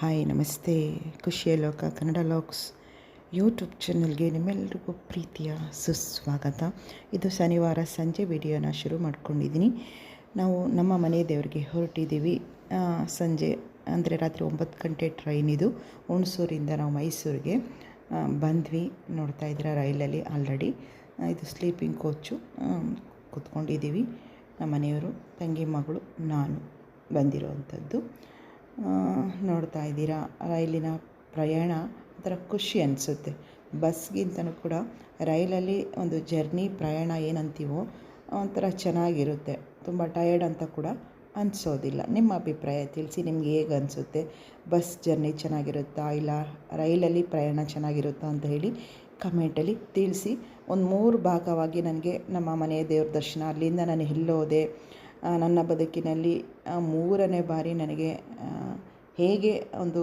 Hi, ನಮಸ್ತೆ. ಖುಷಿಯ ಲೋಕ, ಕನ್ನಡ ಲಾಕ್ಸ್ ಯೂಟ್ಯೂಬ್ ಚಾನಲ್ಗೆ ನಿಮ್ಮೆಲ್ಲರಿಗೂ ಪ್ರೀತಿಯ ಸುಸ್ವಾಗತ. ಇದು ಶನಿವಾರ ಸಂಜೆ ವಿಡಿಯೋನ ಶುರು ಮಾಡ್ಕೊಂಡಿದ್ದೀನಿ. ನಾವು ನಮ್ಮ ಮನೆ ದೇವರಿಗೆ ಹೊರಟಿದ್ದೀವಿ. ಸಂಜೆ, ಅಂದರೆ ರಾತ್ರಿ ಒಂಬತ್ತು ಗಂಟೆ ಟ್ರೈನ್ ಇದು. ಹುಣಸೂರಿಂದ ನಾವು ಮೈಸೂರಿಗೆ ಬಂದ್ವಿ. ನೋಡ್ತಾ ಇದ್ರೆ ರೈಲಲ್ಲಿ ಆಲ್ರೆಡಿ. ಇದು ಸ್ಲೀಪಿಂಗ್ ಕೋಚು ಕೂತ್ಕೊಂಡಿದ್ದೀವಿ. ನಮ್ಮ ಮನೆಯವರು, ತಂಗಿ ಮಗಳು, ನಾನು ಬಂದಿರುವಂಥದ್ದು. ನೋಡ್ತಾ ಇದ್ದೀರಾ? ರೈಲಿನ ಪ್ರಯಾಣ ಒಂಥರ ಖುಷಿ ಅನಿಸುತ್ತೆ. ಬಸ್ಗಿಂತನೂ ಕೂಡ ರೈಲಲ್ಲಿ ಒಂದು ಜರ್ನಿ ಪ್ರಯಾಣ ಏನಂತೀವೋ ಒಂಥರ ಚೆನ್ನಾಗಿರುತ್ತೆ. ತುಂಬ ಟಯರ್ಡ್ ಅಂತ ಕೂಡ ಅನಿಸೋದಿಲ್ಲ. ನಿಮ್ಮ ಅಭಿಪ್ರಾಯ ತಿಳಿಸಿ, ನಿಮ್ಗೆ ಹೇಗೆ ಅನಿಸುತ್ತೆ? ಬಸ್ ಜರ್ನಿ ಚೆನ್ನಾಗಿರುತ್ತಾ ಇಲ್ಲ, ರೈಲಲ್ಲಿ ಪ್ರಯಾಣ ಚೆನ್ನಾಗಿರುತ್ತಾ ಅಂತ ಹೇಳಿ ಕಮೆಂಟಲ್ಲಿ ತಿಳಿಸಿ. ಒಂದು ಮೂರು ಭಾಗವಾಗಿ ನನಗೆ ನಮ್ಮ ಮನೆಯ ದೇವ್ರ ದರ್ಶನ, ಅಲ್ಲಿಂದ ನಾನು ಎಲ್ಲೋದೆ ನನ್ನ ಬದುಕಿನಲ್ಲಿ ಮೂರನೇ ಬಾರಿ ನನಗೆ ಹೇಗೆ ಒಂದು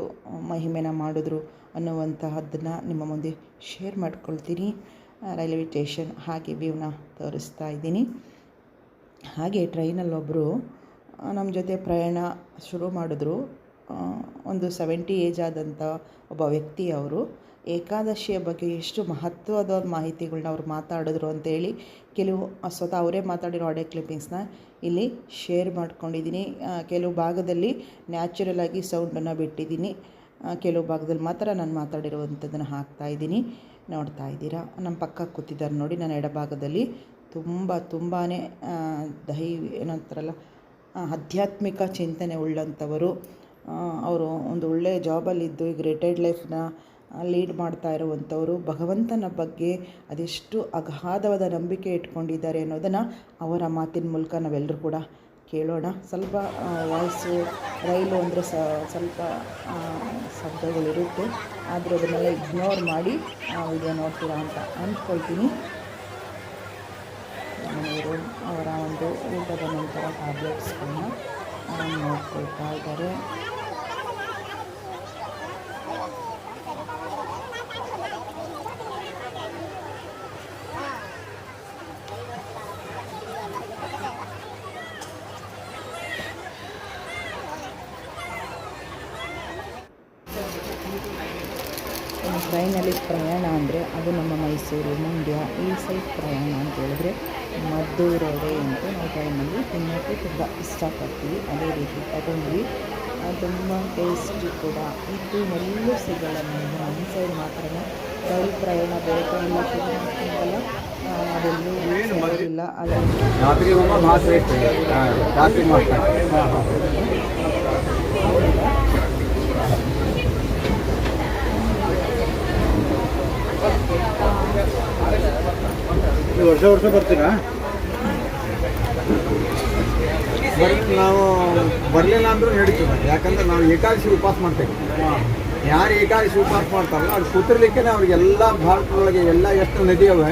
ಮಹಿಮೆನ ಮಾಡಿದ್ರು ಅನ್ನುವಂತಹದ್ದನ್ನು ನಿಮ್ಮ ಮುಂದೆ ಶೇರ್ ಮಾಡ್ಕೊಳ್ತೀನಿ. ರೈಲ್ವೆ ಸ್ಟೇಷನ್ ಹಾಗೆ ವ್ಯೂನ ತೋರಿಸ್ತಾ ಇದ್ದೀನಿ. ಹಾಗೆ ಟ್ರೈನಲ್ಲೊಬ್ಬರು ನಮ್ಮ ಜೊತೆ ಪ್ರಯಾಣ ಶುರು ಮಾಡಿದ್ರು. ಒಂದು ಸೆವೆಂಟಿ ಏಜ್ ಆದಂಥ ಒಬ್ಬ ವ್ಯಕ್ತಿ ಅವರು. ಏಕಾದಶಿಯ ಬಗ್ಗೆ ಎಷ್ಟು ಮಹತ್ವದ ಮಾಹಿತಿಗಳನ್ನ ಅವ್ರು ಮಾತಾಡಿದ್ರು ಅಂತೇಳಿ ಕೆಲವು ಸ್ವತಃ ಅವರೇ ಮಾತಾಡಿರೋ ಆಡಿಯೋ ಕ್ಲಿಪ್ಪಿಂಗ್ಸ್ನ ಇಲ್ಲಿ ಶೇರ್ ಮಾಡ್ಕೊಂಡಿದ್ದೀನಿ. ಕೆಲವು ಭಾಗದಲ್ಲಿ ನ್ಯಾಚುರಲ್ ಆಗಿ ಸೌಂಡನ್ನು ಬಿಟ್ಟಿದ್ದೀನಿ. ಕೆಲವು ಭಾಗದಲ್ಲಿ ಮಾತ್ರ ನಾನು ಮಾತಾಡಿರುವಂಥದ್ದನ್ನು ಹಾಕ್ತಾ ಇದ್ದೀನಿ. ನೋಡ್ತಾ ಇದ್ದೀರಾ? ನಮ್ಮ ಪಕ್ಕ ಕೂತಿದ್ದಾರೆ ನೋಡಿ, ನನ್ನ ಎಡಭಾಗದಲ್ಲಿ ತುಂಬ ತುಂಬಾ ದೈ ಏನಂತಾರಲ್ಲ ಆಧ್ಯಾತ್ಮಿಕ ಚಿಂತನೆ ಉಳ್ಳಂಥವರು. ಅವರು ಒಂದು ಒಳ್ಳೆಯ ಜಾಬಲ್ಲಿದ್ದು ಈಗ ರಿಟೈರ್ಡ್ ಲೈಫ್ನ ಲೀಡ್ ಮಾಡ್ತಾ ಇರುವಂಥವರು, ಭಗವಂತನ ಬಗ್ಗೆ ಅದೆಷ್ಟು ಅಗಾಧವಾದ ನಂಬಿಕೆ ಇಟ್ಕೊಂಡಿದ್ದಾರೆ ಅನ್ನೋದನ್ನು ಅವರ ಮಾತಿನ ಮೂಲಕ ನಾವೆಲ್ಲರೂ ಕೂಡ ಕೇಳೋಣ. ಸ್ವಲ್ಪ ವಾಯ್ಸು ರೈಲು ಅಂದರೆ ಸ್ವಲ್ಪ ಶಬ್ದಗಳಿರುತ್ತೆ ಆದರೆ ಅದನ್ನೆಲ್ಲ ಇಗ್ನೋರ್ ಮಾಡಿ ವಿಡಿಯೋ ನೋಡ್ತೀರಾ ಅಂತ ಅಂದ್ಕೊಳ್ತೀನಿ. ಅವರ ಒಂದು ಊಟದ ನಂತರ ಟ್ಯಾಬ್ಲೆಟ್ಸ್ಗಳನ್ನ ನೋಡ್ಕೊಳ್ತಾ ಇದ್ದಾರೆ ಇನ್ನು ಟ್ರೈನಲ್ಲಿ ಪ್ರಯಾಣ ಅಂದರೆ ಅದು ನಮ್ಮ ಮೈಸೂರು, ಮಂಡ್ಯ ಈ ಸೈಡ್ ಪ್ರಯಾಣ ಅಂತ ಹೇಳಿದ್ರೆ ಮದ್ದೂರೊಡೆ ಅಂತ ನಾವು ಟ್ರೈನಲ್ಲಿ ತಿನ್ನೋಕ್ಕೆ ತುಂಬ ಇಷ್ಟಪಡ್ತೀವಿ. ಅದೇ ರೀತಿ ತಗೊಂಡ್ವಿ. ತುಂಬ ಟೇಸ್ಟಿ ಕೂಡ. ಇದು ಎಲ್ಲೂ ಸಿಗಲ್ಲ ನಮಗೆ. ನಮ್ಮ ಸೈಡ್ ಮಾತ್ರ ರೈಲು ಪ್ರಯಾಣ ಬೇರೆ ಕಡೆಲ್ಲ ಸಿಗಲ್ಲ ಅದೆಲ್ಲೂ ಸಿಗೋದಿಲ್ಲ. ಅಲ್ಲ ಹೋಗೋ ಭಾಳ ಶ್ರೇಷ್ಠ ಹಾಂ ರಾತ್ರಿ ಮಾಡ್ತಾರೆ ಹಾಂ ಹಾಂ ನೀವು ವರ್ಷ ವರ್ಷ ಬರ್ತೀರಾ? ಬರ್ ನಾವು ಬರಲಿಲ್ಲ ಅಂದ್ರೆ ನಡೀತದೆ. ಯಾಕಂದ್ರೆ ನಾವು ಏಕಾದಶಿ ಉಪವಾಸ ಮಾಡ್ತೇವೆ. ಯಾರು ಏಕಾದಶಿ ಉಪವಾಸ ಮಾಡ್ತಾರಲ್ಲ ಅದು ಕೂತಿರ್ಲಿಕ್ಕೆ ಅವ್ರಿಗೆಲ್ಲ ಭಾರತದೊಳಗೆ ಎಲ್ಲ ಎಷ್ಟು ನದಿ ಅವೆ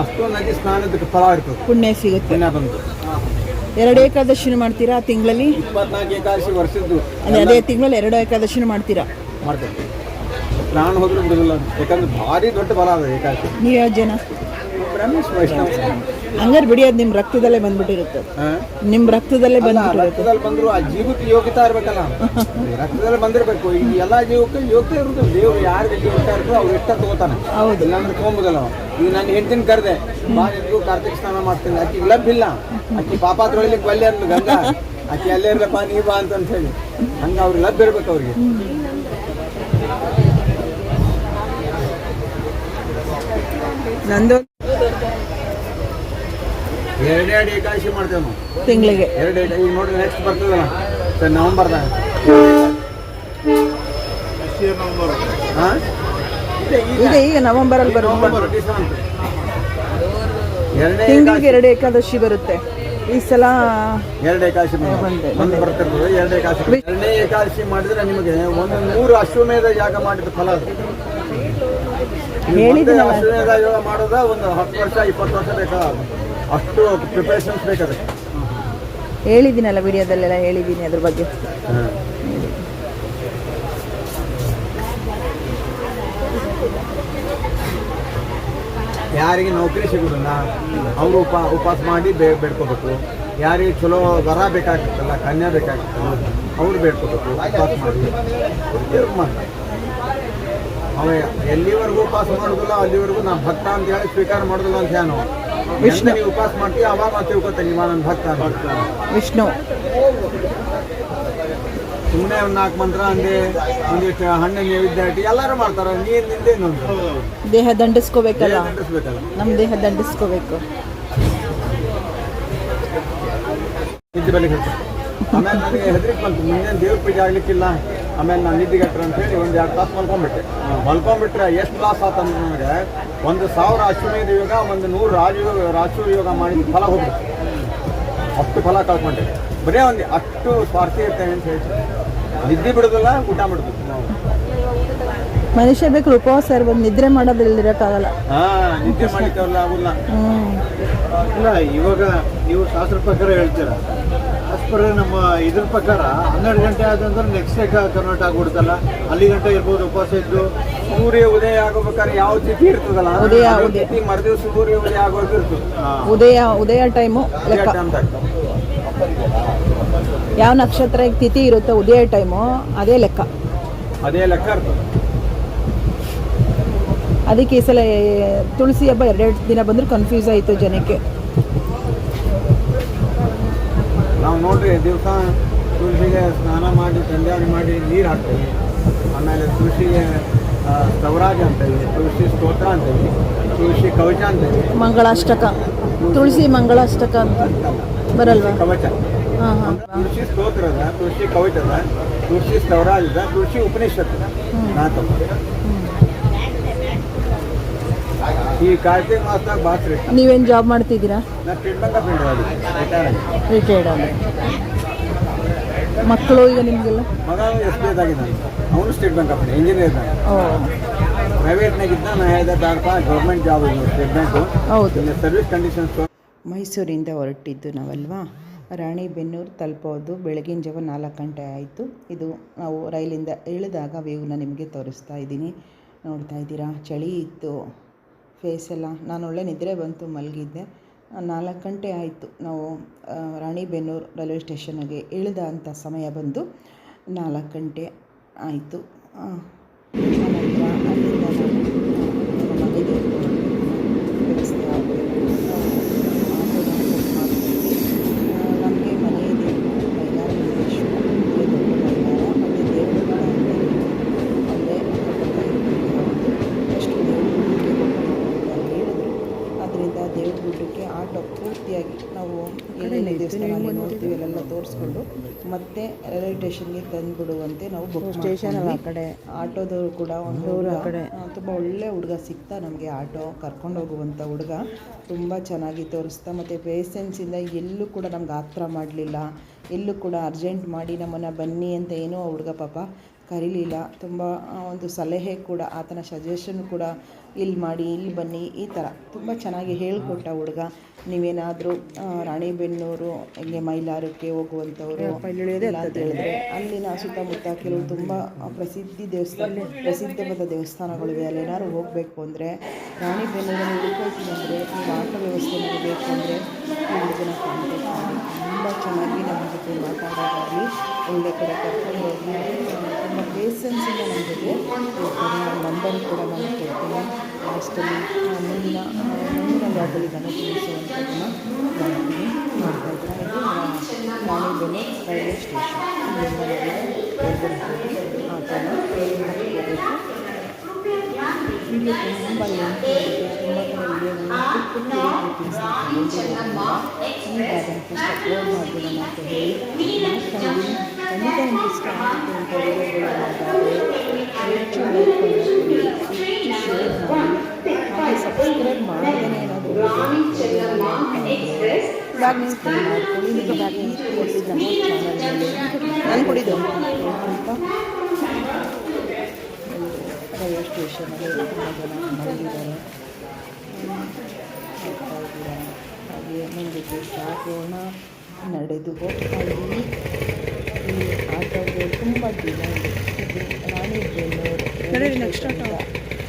ಅಷ್ಟು ನದಿ ಸ್ನಾನದ ಫಲ ಇರ್ತದೆ. ಪುಣ್ಯ ಸಿಗುತ್ತೆ. ಬಂದು. ಎರಡು ಏಕಾದಶಿ ಮಾಡ್ತೀರಾ ತಿಂಗಳಲ್ಲಿ? ಇಪ್ಪತ್ನಾಲ್ಕು ಏಕಾದಶಿ ವರ್ಷದ್ದು. ಅದೇ ಅದೇ ತಿಂಗಳಲ್ಲಿ ಎರಡು ಏಕಾದಶಿ ಮಾಡ್ತೀರಾ? ಮಾಡ್ತೇವೆ. ಪ್ರಾಣ ಹೋದ್ರೆ ಬಿಡೋದಿಲ್ಲ. ಯಾಕಂದ್ರೆ ಭಾರಿ ದೊಡ್ಡ ಬಲ ಅದ ಏಕಾದಶಿ ನೀವು ಯಾವ ಜನ ವೈಷ್ಣವ ಹಂಗಾರೆ ಬಿಡಿ ಅದು ನಿಮ್ಮ ರಕ್ತದಲ್ಲೇ ಬಂದ್ಬಿಟ್ಟಿರುತ್ತೆ? ನಿಮ್ಮ ರಕ್ತದಲ್ಲೇ ಬಂದ್ಬಿಟ್ಟಿರುತ್ತೆ. ರಕ್ತದಲ್ಲಿ ಬಂದ್ರು ಆ ಜೀವಕ್ಕೆ ಯೋಗ್ಯತಾ ಇರ್ಬೇಕಲ್ಲ. ರಕ್ತದಲ್ಲಿ ಬಂದಿರಬೇಕು. ಈ ಎಲ್ಲ ಜೀವಕ್ಕೆ ಯೋಗ್ಯತೆ ಇರುತ್ತೆ ದೇವ್ರು ಯಾರಿಗೆ ಯೋಗ್ಯತಾ ಇರ್ತದೆ ಅವ್ರು ಎಷ್ಟ ತಗೋತಾನೆ. ಹೌದು. ಇಲ್ಲಾಂದ್ರೆ ತೊಗೊಂಬೋದಲ್ಲ. ಈಗ ನಾನು ಹೆಂಡತಿನ ಕರೆದೆ. ಬಾ ನಿಮ್ಗೂ ಕಾರ್ತಿಕ್ ಸ್ನಾನ ಮಾಡ್ತೀನಿ. ಆಕಿ ಲಭ್ಯ ಇಲ್ಲ ಆಕಿ ಪಾಪ ತೊಳಿಲಿಕ್ಕೆ ಬಲ್ಲೆ ಅಂದ್ಲು ಗಂಗ. ಆಕಿ ಅಲ್ಲೇ ಇರ್ಲಪ್ಪ ನೀ ಬಾ ಅಂತ ಹೇಳಿ. ಹಂಗ ಅವ್ರಿಗೆ ಲಭ್ಯ ಇರ್ಬೇಕು ಅವ್ರಿಗೆ. ನಂದು ಎರಡೆರಡು ಏಕಾದಶಿ ಮಾಡ್ತೇವೆ ನಾವು. ತಿಂಗಳಿಗೆ. ಎರಡು ಈಗ ನೋಡಿ ನೆಕ್ಸ್ಟ್ ಬರ್ತದಲ್ಲ ನವಂಬರ್ದಾಗ ಹಾಂ ಈಗ ಈಗ ನವೆಂಬರಲ್ಲಿ ಬರುತ್ತೆ. ತಿಂಗಳಿಗೆ ಎರಡು ಏಕಾದಶಿ ಬರುತ್ತೆ. ಈ ಸಲ ಎರಡು ಏಕಾದಶಿ ಬಂದೆ, ಒಂದು ಬರ್ತಿರ್ತದೆ ಎರಡು ಏಕಾದಶಿ. ಎರಡನೇ ಏಕಾದಶಿ ಮಾಡಿದ್ರೆ ನಿಮಗೆ ಒಂದು ಮೂರು ಅಶ್ವಮೇಧ ಯಾಗ ಮಾಡಿದ ಫಲ ಅದು. ಅಶ್ವಮೇಧ ಯೋಗ ಮಾಡೋದ ಒಂದು ಹತ್ತು ವರ್ಷ ಇಪ್ಪತ್ತು ವರ್ಷ ಬೇಕಾ? ಅಷ್ಟು ಪ್ರಿಪರೇಷನ್ಸ್ ಹೇಳಿದ್ದೀನಲ್ಲ ವಿಡಿಯೋದಲ್ಲೆಲ್ಲ ಹೇಳಿದ್ದೀನಿ ಅದ್ರ ಬಗ್ಗೆ. ಯಾರಿಗೆ ನೌಕರಿ ಸಿಗೋದಿಲ್ಲ ಅವರು ಉಪ ಉಪವಾಸ ಮಾಡಿ ಬೇ ಬೇಡ್ಕೋಬೇಕು. ಯಾರಿಗೆ ಚಲೋ ವರ ಬೇಕಾಗ್ತಲ್ಲ ಕನ್ಯಾ ಬೇಕಾಗ್ತಲ್ಲ ಅವ್ರು ಬೇಡ್ಕೋಬೇಕು ಉಪವಾಸ ಮಾಡಿ. ಅವ ಎಲ್ಲಿವರೆಗೂ ಉಪವಾಸ ಮಾಡುದಿಲ್ಲ ಅಲ್ಲಿವರೆಗೂ ನಾನು ಭಕ್ತ ಅಂತ ಹೇಳಿ ಸ್ವೀಕಾರ ಮಾಡುದಿಲ್ಲ ಅಂತ ಹೇಳು ವಿಷ್ಣು. ನೀವು ಉಪವಾಸ ಮಾಡ್ತೀವಿ ಅವಾಗ ನಾವು ತಿಳ್ಕೊತೇನೆ ನಿಮ್ಮ ನನ್ನ ಭಕ್ತ ಅಂತ. ವಿಷ್ಣು. ಸುಮ್ಮನೆ ಒಂದು ನಾಲ್ಕು ಮಂತ್ರ ಅಂದೆ ಒಂದಿಷ್ಟು ಹಣ್ಣು ನೈವೇದ್ಯ ಇಟ್ಟು ಎಲ್ಲರೂ ಮಾಡ್ತಾರೆ. ನೀರು ನಿಂದೆ ನೋಡಿ ದೇಹ ದಂಡಿಸ್ಕೋಬೇಕಲ್ಲ? ದಂಡಿಸ್ಬೇಕಲ್ಲ. ನಮ್ಮ ದೇಹ ದಂಡಿಸ್ಕೋಬೇಕು. ನಿದ್ದೆ ಬೆಳಿಗ್ಗೆ ಹೊತ್ತು. ಆಮೇಲೆ ನನಗೆ ಹೆದರಿಕೆ ಬಂತು. ಮುಂದೆ ದೇವ್ರ ಪೂಜೆ ಆಗ್ಲಿಕ್ಕಿಲ್ಲ. ಆಮೇಲೆ ನಾನು ನಿದ್ದೆಗೆಟ್ರು ಅಂತ ಹೇಳಿ ಒಂದು ಎರಡು ತಾಸು ಮಲ್ಕೊಂಡ್ಬಿಟ್ಟೆ ಮಲ್ಕೊಂಡ್ಬಿಟ್ರೆ ಎಷ್ಟು ಲಾಸ್ ಆತ ನನಗೆ ಒಂದು ಸಾವಿರ ಅಶ್ವಮೇಧ ಯೋಗ ಒಂದು ನೂರು ರಾಜಯೋಗ ರಾಜು ಯೋಗ ಮಾಡಿದ ಫಲ ಹೋಗ್ಬಿಟ್ಟು ಅಷ್ಟು ಫಲ ಕಳ್ಕೊಂಡೆ. ಬರೀ ಒಂದು ಅಷ್ಟು ಸ್ವಾರ್ಥಿ ಇರ್ತೇವೆ ಅಂತ ಹೇಳಿ ನಿದ್ದೆ ಬಿಡೋದಿಲ್ಲ ಊಟ ಬಿಡೋದು ನಾವು ಮನುಷ್ಯ ಬೇಕು ಉಪವಾಸ ಇರ್ಬೋದು. ನಿದ್ರೆ ಮಾಡೋದಿಲ್ಲ ಇರೋಕ್ಕಾಗಲ್ಲ ಹಾಂ ನಿದ್ದೆ ಆಗುಲ್ಲ ಇಲ್ಲ ಇವಾಗ ನೀವು ಶಾಸ್ತ್ರ ಪ್ರಕಾರ ಹೇಳ್ತೀರಾ? ಅಸ್ ಪರ್ ನಮ್ಮ ಇದ್ರ ಪ್ರಕಾರ ಹನ್ನೆರಡು ಗಂಟೆ ಆದಂದ್ರೆ ನೆಕ್ಸ್ಟ್ ಡೇ ಕನ್ವರ್ಟ್ ಆಗ್ಬಿಡುತ್ತಲ್ಲ. ಅಲ್ಲಿ ಗಂಟೆ ಇರ್ಬೋದು ಉಪವಾಸ ಇದ್ದು ಸೂರ್ಯ ಉದಯ ಆಗೋಬೇಕಾದ್ರೆ ಯಾವ ತಿಥಿ ಇರ್ತದಲ್ಲ ಉದಯ, ಉದಯ. ಮರುದಿವಸ ಸೂರ್ಯ ಉದಯ ಆಗೋದು ಇರ್ತದೆ. ಉದಯ ಉದಯ ಟೈಮು ಲೆಕ್ಕ. ಯಾವ ನಕ್ಷತ್ರ ತಿಥಿ ಇರುತ್ತೋ ಉದಯ ಟೈಮು ಅದೇ ಲೆಕ್ಕ. ಅದೇ ಲೆಕ್ಕ ಇರ್ತದೆ. ಅದಕ್ಕೆ ಈ ಸಲ ತುಳಸಿ ಹಬ್ಬ ಎರಡೆರಡು ದಿನ ಬಂದ್ರೆ ಕನ್ಫ್ಯೂಸ್ ಆಯಿತು ಜನಕ್ಕೆ. ನಾವು ನೋಡ್ರಿ ದಿವಸ ತುಳಸಿಗೆ ಸ್ನಾನ ಮಾಡಿ ಸಂಧ್ಯಾವಣೆ ಮಾಡಿ ನೀರು ಹಾಕ್ತೇವೆ. ಆಮೇಲೆ ತುಳಸಿಗೆ ಸ್ತವರಾಜ ಹೇಳಿ ತುಳಸಿ ಸ್ತೋತ್ರ ಅಂತೀವಿ ತುಳಸಿ ಕವಚ ಅಂತೀವಿ ಮಂಗಳಾಷ್ಟಕ. ತುಳಸಿ ಮಂಗಳಾಷ್ಟಕ ಅಂತ ಬರಲ್ವಾ? ಕವಚ. ತುಳಸಿ ಸ್ತೋತ್ರ ಅದ ತುಳಸಿ ಕವಚ ಅದ ತುಳಸಿ ಸ್ತವರಾಜದ ಅದ ತುಳಸಿ ಉಪನಿಷತ್ ನಾಲ್ಕು ಈ ಕಾರ್ತಿಕ ಮಾಸದಾಗ ಭಾಳ ಶ್ರೇಷ್ಠ ನೀವೇನು ಜಾಬ್ ಮಾಡ್ತಿದ್ದೀರಾ? ನಾ ಟ್ರೀಟ್ಮೆಂಟ್ ಆಫ್ ಇಂಡಿಯಾ ರಿಟೈರ್ಡ್ ಆಗಿ ಮಕ್ಕಳು ಈಗ ನಿಮಗೆಲ್ಲ? ಮಗ ಎಸ್ ಬಿ ಐದಾಗಿದ್ದಾನೆ ಅವನು State Bank of India engineer ಇದ್ದಾನೆ ಓ ಪ್ರೈವೇಟ್ನಾಗಿದ್ದ ನಾನು ಹೇಳಿದೆ ಬೇಡಪ್ಪ ಗೌರ್ಮೆಂಟ್ ಜಾಬ್ ಇದು ಸ್ಟೇಟ್ ಬ್ಯಾಂಕು ಹೌದು. ಇಲ್ಲಿ ಸರ್ವಿಸ್ ಕಂಡೀಷನ್ಸ್ ಮೈಸೂರಿಂದ ಹೊರಟಿದ್ದು ನಾವಲ್ವಾ? ರಾಣಿಬೆನ್ನೂರು ತಲುಪೋದು ಬೆಳಗಿನ ಜಾವ ನಾಲ್ಕು ಗಂಟೆ ಆಯಿತು. ಇದು ನಾವು ರೈಲಿಂದ ಇಳಿದಾಗ ವ್ಯೂನ ನಿಮಗೆ ತೋರಿಸ್ತಾ ಇದ್ದೀನಿ. ನೋಡ್ತಾ ಇದ್ದೀರಾ? ಚಳಿ ಇತ್ತು. ಫೇಸ್ ಎಲ್ಲ. ನಾನು ಒಳ್ಳೆ ನಿದ್ರೆ ಬಂತು, ಮಲಗಿದ್ದೆ. ನಾಲ್ಕು ಗಂಟೆ ಆಯಿತು. ನಾವು ರಾಣಿಬೆನ್ನೂರು ರೈಲ್ವೆ ಸ್ಟೇಷನ್ಗೆ ಇಳಿದ ಅಂಥ ಸಮಯ ಬಂದು ನಾಲ್ಕು ಗಂಟೆ ಆಯಿತು. ಅಲ್ಲಿಂದ ನಾವು ನಮ್ಮ ಮನೆಗೆ ವ್ಯವಸ್ಥೆ ಆಗಬೇಕು ನಮಗೆ ಮನೆ ದೇವರು ಮೈಲಾರ ಲಿಂಗೇಶ್ವರ ಅಲ್ಲೇ ದೊಡ್ಡ ಮೈಲಾರ ಮತ್ತು ದೇವರು ಕೂಡ ಅಲ್ಲೇ ಅಲ್ಲೇ ಬರ್ತಾ ಇರ್ಬೇಕು ಎಷ್ಟು ದೇವ್ರ ಗುಡ್ಡಕ್ಕೆ ಹೋಗ್ಬೇಕು ಅಂತ ಹೇಳಿದ್ರು ಅದರಿಂದ ದೇವ್ರ ಗುಡ್ಡಕ್ಕೆ ಆಟೋ ಪೂರ್ತಿಯಾಗಿ ನಾವು ಏನೇನು ದೇವಸ್ಥಾನ ನೋಡ್ತೀವಿ ಅಲ್ಲೆಲ್ಲ ತೋರಿಸ್ಕೊಂಡು ಮತ್ತೆ ರೈಲ್ವೆ ಸ್ಟೇಷನ್ಗೆ ತಂದುಬಿಡುವಂತೆ ನಾವು ಬುಕ್ ಸ್ಟೇಷನ್ ಆ ಕಡೆ. ಆಟೋದವರು ಕೂಡ ಒಂದು ಕಡೆ. ತುಂಬ ಒಳ್ಳೆ ಹುಡುಗ ಸಿಗ್ತಾ ನಮಗೆ ಆಟೋ ಕರ್ಕೊಂಡು ಹೋಗುವಂಥ ಹುಡುಗ. ತುಂಬ ಚೆನ್ನಾಗಿ ತೋರಿಸ್ತಾ ಮತ್ತು ಪೇಸೆನ್ಸಿಂದ ಎಲ್ಲೂ ಕೂಡ ನಮ್ಗೆ ಆತ್ರ ಮಾಡಲಿಲ್ಲ. ಎಲ್ಲೂ ಕೂಡ ಅರ್ಜೆಂಟ್ ಮಾಡಿ ನಮ್ಮನ್ನು ಬನ್ನಿ ಅಂತ ಏನೋ ಆ ಹುಡುಗ ಪಾಪ ಕರೀಲಿಲ್ಲ. ತುಂಬ ಒಂದು ಸಲಹೆ ಕೂಡ ಆತನ ಸಜೆಷನ್ ಕೂಡ ಇಲ್ಲಿ ಮಾಡಿ ಇಲ್ಲಿ ಬನ್ನಿ ಈ ಥರ ತುಂಬ ಚೆನ್ನಾಗಿ ಹೇಳಿಕೊಟ್ಟ ಹುಡುಗ. ನೀವೇನಾದರೂ ರಾಣಿಬೆನ್ನೂರು ಹಿಂಗೆ ಮೈಲಾರಕ್ಕೆ ಹೋಗುವಂಥವ್ರು ಅಂತ ಹೇಳಿದ್ರೆ ಅಲ್ಲಿನ ಸುತ್ತಮುತ್ತ ಕೆಲವು ತುಂಬ ಪ್ರಸಿದ್ಧಿ ದೇವಸ್ಥಾನ ಪ್ರಸಿದ್ಧವಾದ ದೇವಸ್ಥಾನಗಳಿವೆ. ಅಲ್ಲೇನಾದ್ರು ಹೋಗಬೇಕು ಅಂದರೆ ರಾಣಿಬೆನ್ನೂರಲ್ಲಿ ಹುಡುಕೋಕೆ ಅಂದರೆ ನೀವು ಆಟೋ ವ್ಯವಸ್ಥೆ ಬೇಕು ಅಂದರೆ ಹುಡುಗನ ಕಾಂಟ್ಯಾಕ್ಟ್ ಮಾಡಿ ತುಂಬ ಚೆನ್ನಾಗಿ ನಮ್ಮ ಜೊತೆ ಮಾತಾಡೋದಾಗಲಿ ಒಳ್ಳೆ ಕಡೆ ಕರ್ಕೊಂಡು ಹೋಗಿ ತುಂಬ ಬೇಸನ್ಸಿನ ನಮ್ಮ ಜೊತೆ ನಂಬರ್ ಕೂಡ ನಾನು ಕೊಡ್ತೀನಿ ಲಾಸ್ಟಲ್ಲಿ ಮುಂದಿನ ಆ, ಮುಂದಿನ ಭಾಗದಲ್ಲಿ ತಿಳಿಸುವಂಥದ್ದನ್ನು ಮಾಡ್ತೀನಿ ಮಾಡ್ತಾ ಇದ್ದೀನಿ ಇದು ರಾಣಿಬೆನ್ನೂರು ರೈಲ್ವೆ ಸ್ಟೇಷನ್ ಇಲ್ಲಿಂದ ನಾವು ಹೊರಗಡೆ ಹೋಗಿ ಆಟೋನ ಹೋಗಬೇಕು ವಿಡಿಯೋ ತುಂಬ ಲೆಂತ್ ಆಗಿದೆ ತುಂಬ ಕಡೆ ವಿಡಿಯೋಗಳನ್ನ ಬಿಟ್ಟು ಕ್ಲಿಪ್ಪಿಂಗ್ಸ್ನ ತಗೊಂಡಿರೋದ್ರಿಂದ ಈಗ ಅದನ್ನು ಫಸ್ಟ್ ಅಪ್ಲೋಡ್ ಮಾಡ್ಬಿಡೋಣ ಅಂತ ಹೇಳಿ ಮಾಡ್ತಾ ಇದ್ದೀನಿ ಖಂಡಿತ ನಿಮ್ಗೆ ಇಷ್ಟ ಆಗುತ್ತೆ ಅಂತ ವಿಡಿಯೋಗಳು ಹೆಚ್ಚು ಲೈಕ್ ಕೊಡಿ ಹೆಚ್ಚು ಶೇರ್ ಮಾಡಿ ಹಾಗೆ ಸಬ್ಸ್ಕ್ರೈಬ್ ಮಾಡ್ದೇ ಏನಾದರೂ ಬ್ಯಾಗ್ ರೀತಿಯಲ್ಲಿ ನಮ್ಮ ನಾನು ಅಂತ ರೈಲ್ವೆ ಸ್ಟೇಷನಲ್ಲಿ ತುಂಬ ಜನ ಮಲಗಿದ್ದಾರೆ ಹಾಗೆ ಮುಂದಕ್ಕೆ ಸಾಗೋಣ ನಡೆದು ಹೋಗ್ತಾ ಇದ್ದೀನಿ ಈ ಆಟೋಗೆ ತುಂಬ ದಿನ ಇದು ರಾಣಿಬೆನ್ನೂರು ನೆಕ್ಸ್ಟ್ ಆಟೋ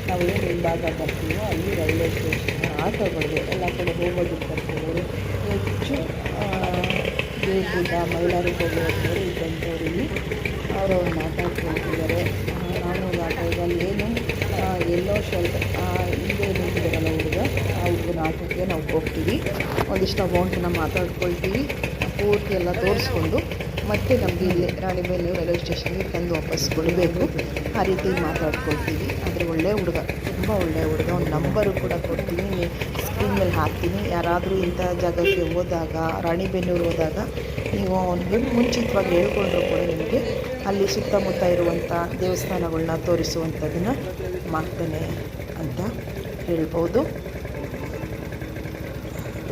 ನಾವು ಏನು ಹಿಂಭಾಗ ಬರ್ತೀವೋ ಅಲ್ಲಿ ರೈಲ್ವೆ ಸ್ಟೇಷನ್ ಆಟೋಗಳು, ಎಲ್ಲ ಕಡೆ ಹೋಗೋದಕ್ಕೆ ಬರ್ತೀವಿ. ಹೆಚ್ಚು ಆ, ಮಹಿಳೆಯರು ಹೋಗುವಂಥವ್ರು ಇದ್ದಂಥವ್ರು ಅವರು ಆ, ನಾನು ನಾಟಕದಲ್ಲಿ ಏನು ಎಲ್ಲೋ ಶರ್ಟ್ ಹಿಂದೆ ನಿಂತಿದ್ದಾರಲ್ಲ ಹುಡುಗ ಆ ಹುಡುಗನ ಆಟೋಕ್ಕೆ ನಾವು ಹೋಗ್ತೀವಿ. ಒಂದಿಷ್ಟು ಅಮೌಂಟನ್ನ ಮಾತಾಡ್ಕೊಳ್ತೀವಿ. ಪೂರ್ತಿ ಎಲ್ಲ ತೋರಿಸ್ಕೊಂಡು ಮತ್ತೆ ನಮಗೆ ಇಲ್ಲಿ ರಾಣಿಬೆನ್ನೂರು ರೈಲ್ವೆ ಸ್ಟೇಷನ್ಗೆ ತಂದು ವಾಪಸ್ ಕೊಡಬೇಕು. ಆ ರೀತಿ ಮಾತಾಡ್ಕೊಳ್ತೀವಿ. ಆದರೆ ಒಳ್ಳೆಯ ಹುಡುಗ ತುಂಬ ಒಳ್ಳೆಯ ಹುಡುಗ. ಒಂದು ನಂಬರು ಕೂಡ ಕೊಡ್ತೀನಿ. ಸ್ಕ್ರೀನ್ ಮೇಲೆ ಹಾಕ್ತೀನಿ. ಯಾರಾದರೂ ಇಂಥ ಜಾಗಕ್ಕೆ ಹೋದಾಗ ರಾಣಿಬೆನ್ನೂರು ಹೋದಾಗ ನೀವು ಒಂದು ಮುಂಚಿತವಾಗಿ ಹೇಳ್ಕೊಂಡ್ರು ಕೂಡ ನಿಮಗೆ ಅಲ್ಲಿ ಸುತ್ತಮುತ್ತ ಇರುವಂಥ ದೇವಸ್ಥಾನಗಳನ್ನ ತೋರಿಸುವಂಥದ್ದನ್ನು ಮಾಡ್ತೇನೆ ಅಂತ ಹೇಳ್ಬೋದು.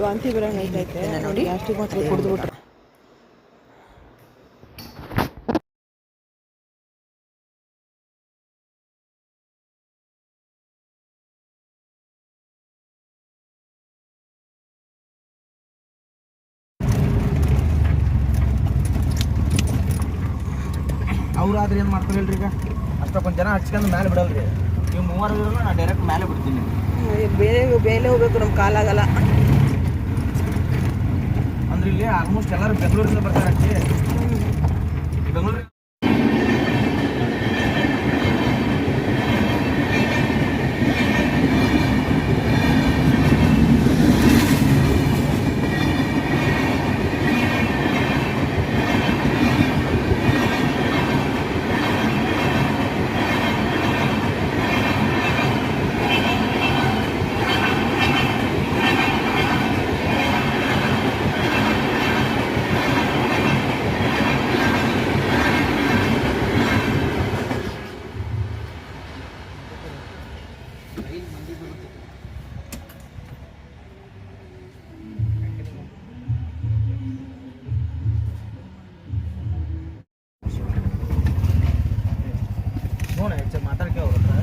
ವಾಂತಿ ಬರೋಣ ನೋಡಿ? ಅಷ್ಟು ಮಾತ್ರ ಕುಡಿದ್ಬಿಟ್ರೆ ಅವ್ರಾದ್ರೆ ಏನು ಮಾಡ್ತಾರೆ ಹೇಳ್ರಿ ಈಗ? ಅಷ್ಟೊಂದು ಜನ ಹಚ್ಕೊಂಡು ಮೇಲೆ ಬಿಡಲ್ರಿ. ನೀವು ಮೂವರು ಇರೋಲ್ಲ ನಾನು ಡೈರೆಕ್ಟ್ ಮೇಲೆ ಬಿಡ್ತೀನಿ. ಬೇರೆ ಬೇಲೆ ಹೋಗ್ಬೇಕು ನಮ್ಮ ಕಾಲಾಗಲ್ಲ. ಅಂದ್ರೆ ಇಲ್ಲಿ ಆಲ್ಮೋಸ್ಟ್ ಎಲ್ಲರೂ ಬೆಂಗಳೂರಿಂದ ಬರ್ತಾರೆ ಅಜ್ಜಿ ಬೆಂಗಳೂರು ನೋಡ ಹೆಚ್ಚು ಮಾತಾಡ್ಕೆ ಅವ್ರ ಹತ್ರ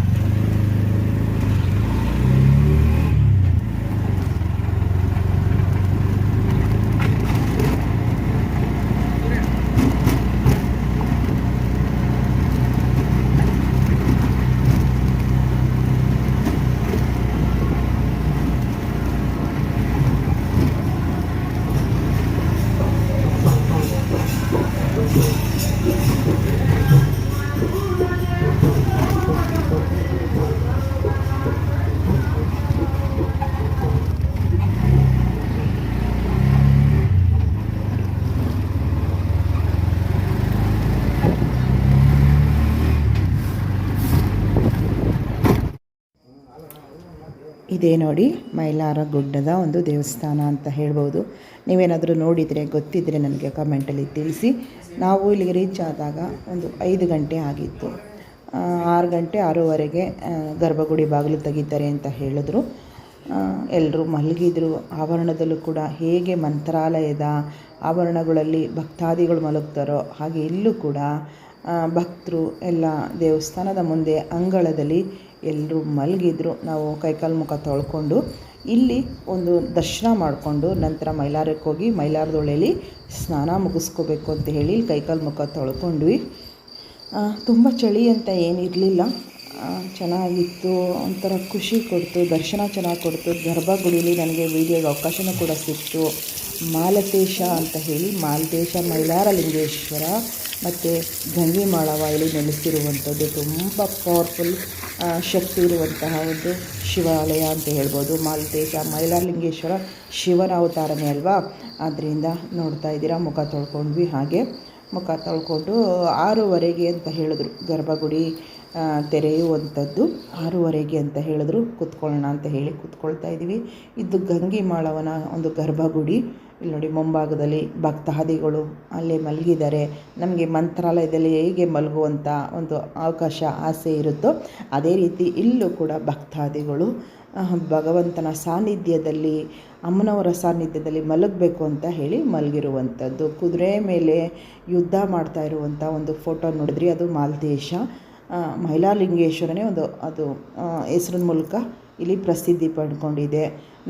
ಇದೇ ನೋಡಿ, ಮೈಲಾರ ಗುಡ್ಡದ ಒಂದು ದೇವಸ್ಥಾನ ಅಂತ ಹೇಳ್ಬೋದು. ನೀವೇನಾದರೂ ನೋಡಿದರೆ ಗೊತ್ತಿದ್ದರೆ ನನಗೆ ಕಮೆಂಟಲ್ಲಿ ತಿಳಿಸಿ. ನಾವು ಇಲ್ಲಿಗೆ ರೀಚ್ ಆದಾಗ ಒಂದು ಐದು ಗಂಟೆ ಆಗಿತ್ತು. ಆರು ಗಂಟೆ, ಆರೂವರೆಗೆ ಗರ್ಭಗುಡಿ ಬಾಗಿಲು ತೆಗಿತಾರೆ ಅಂತ ಹೇಳಿದ್ರು. ಎಲ್ಲರೂ ಮಲಗಿದ್ರು. ಆವರಣದಲ್ಲೂ ಕೂಡ ಹೇಗೆ ಮಂತ್ರಾಲಯದ ಆವರಣಗಳಲ್ಲಿ ಭಕ್ತಾದಿಗಳು ಮಲಗ್ತಾರೋ ಹಾಗೆ ಇಲ್ಲೂ ಕೂಡ ಭಕ್ತರು ಎಲ್ಲ ದೇವಸ್ಥಾನದ ಮುಂದೆ ಅಂಗಳದಲ್ಲಿ ಎಲ್ಲರೂ ಮಲಗಿದ್ರು. ನಾವು ಕೈಕಾಲು ಮುಖ ತೊಳ್ಕೊಂಡು ಇಲ್ಲಿ ಒಂದು ದರ್ಶನ ಮಾಡಿಕೊಂಡು ನಂತರ ಮೈಲಾರಕ್ಕೆ ಹೋಗಿ ಮೈಲಾರದೊಳೆಯಲ್ಲಿ ಸ್ನಾನ ಮುಗಿಸ್ಕೋಬೇಕು ಅಂತ ಹೇಳಿ ಕೈಕಾಲು ಮುಖ ತೊಳ್ಕೊಂಡ್ವಿ. ತುಂಬ ಚಳಿ ಅಂತ ಏನಿರಲಿಲ್ಲ ಚೆನ್ನಾಗಿತ್ತು. ಒಂಥರ ಖುಷಿ ಕೊಡ್ತು. ದರ್ಶನ ಚೆನ್ನಾಗಿ ಕೊಡ್ತು. ಗರ್ಭಗುಡಿಲಿ ನನಗೆ ವೀಡಿಯೋಗೆ ಅವಕಾಶನೂ ಕೂಡ ಸಿಕ್ತು. ಮಾಲತೇಶ ಅಂತ ಹೇಳಿ ಮಾಲತೇಶ ಮೈಲಾರಲಿಂಗೇಶ್ವರ ಮತ್ತು ಗಂಗೆ ಮಾಳವ ಇಲ್ಲಿ ನೆಲೆಸಿರುವಂಥದ್ದು ತುಂಬ ಪವರ್ಫುಲ್ ಶಕ್ತಿ ಇರುವಂತಹ ಒಂದು ಶಿವಾಲಯ ಅಂತ ಹೇಳ್ಬೋದು. ಮಾಲತೇಶ ಮೈಲಾರಲಿಂಗೇಶ್ವರ ಶಿವನ ಅವತಾರನೇ ಅಲ್ವಾ? ಆದ್ದರಿಂದ ನೋಡ್ತಾ ಇದ್ದೀರಾ, ಮುಖ ತೊಳ್ಕೊಂಡ್ವಿ ಹಾಗೆ. ಮುಖ ತೊಳ್ಕೊಂಡು ಆರೂವರೆಗೆ ಅಂತ ಹೇಳಿದ್ರು, ಗರ್ಭಗುಡಿ ತೆರೆಯುವಂಥದ್ದು. ಆರೂವರೆಗೆ ಅಂತ ಹೇಳಿದ್ರು, ಕೂತ್ಕೊಳ್ಳೋಣ ಅಂತ ಹೇಳಿ ಕೂತ್ಕೊಳ್ತಾ ಇದ್ದೀವಿ. ಇದು ಗಂಗಿ ಮಾಳವನ ಒಂದು ಗರ್ಭಗುಡಿ. ಇಲ್ಲಿ ನೋಡಿ ಮುಂಭಾಗದಲ್ಲಿ ಭಕ್ತಾದಿಗಳು ಅಲ್ಲೇ ಮಲಗಿದ್ದಾರೆ. ನಮಗೆ ಮಂತ್ರಾಲಯದಲ್ಲಿ ಹೇಗೆ ಮಲಗುವಂಥ ಒಂದು ಅವಕಾಶ, ಆಸೆ ಇರುತ್ತೋ ಅದೇ ರೀತಿ ಇಲ್ಲೂ ಕೂಡ ಭಕ್ತಾದಿಗಳು ಭಗವಂತನ ಸಾನ್ನಿಧ್ಯದಲ್ಲಿ, ಅಮ್ಮನವರ ಸಾನ್ನಿಧ್ಯದಲ್ಲಿ ಮಲಗಬೇಕು ಅಂತ ಹೇಳಿ ಮಲಗಿರುವಂಥದ್ದು. ಕುದುರೆ ಮೇಲೆ ಯುದ್ಧ ಮಾಡ್ತಾ ಇರುವಂಥ ಒಂದು ಫೋಟೋ ನೋಡಿದ್ರಿ, ಅದು ಮಾಲ್ದೇಶ. ಮಹಿಳಾಲಿಂಗೇಶ್ವರನೇ ಒಂದು, ಅದು ಹೆಸರಿನ ಮೂಲಕ ಇಲ್ಲಿ ಪ್ರಸಿದ್ಧಿ ಪಡ್ಕೊಂಡಿದೆ.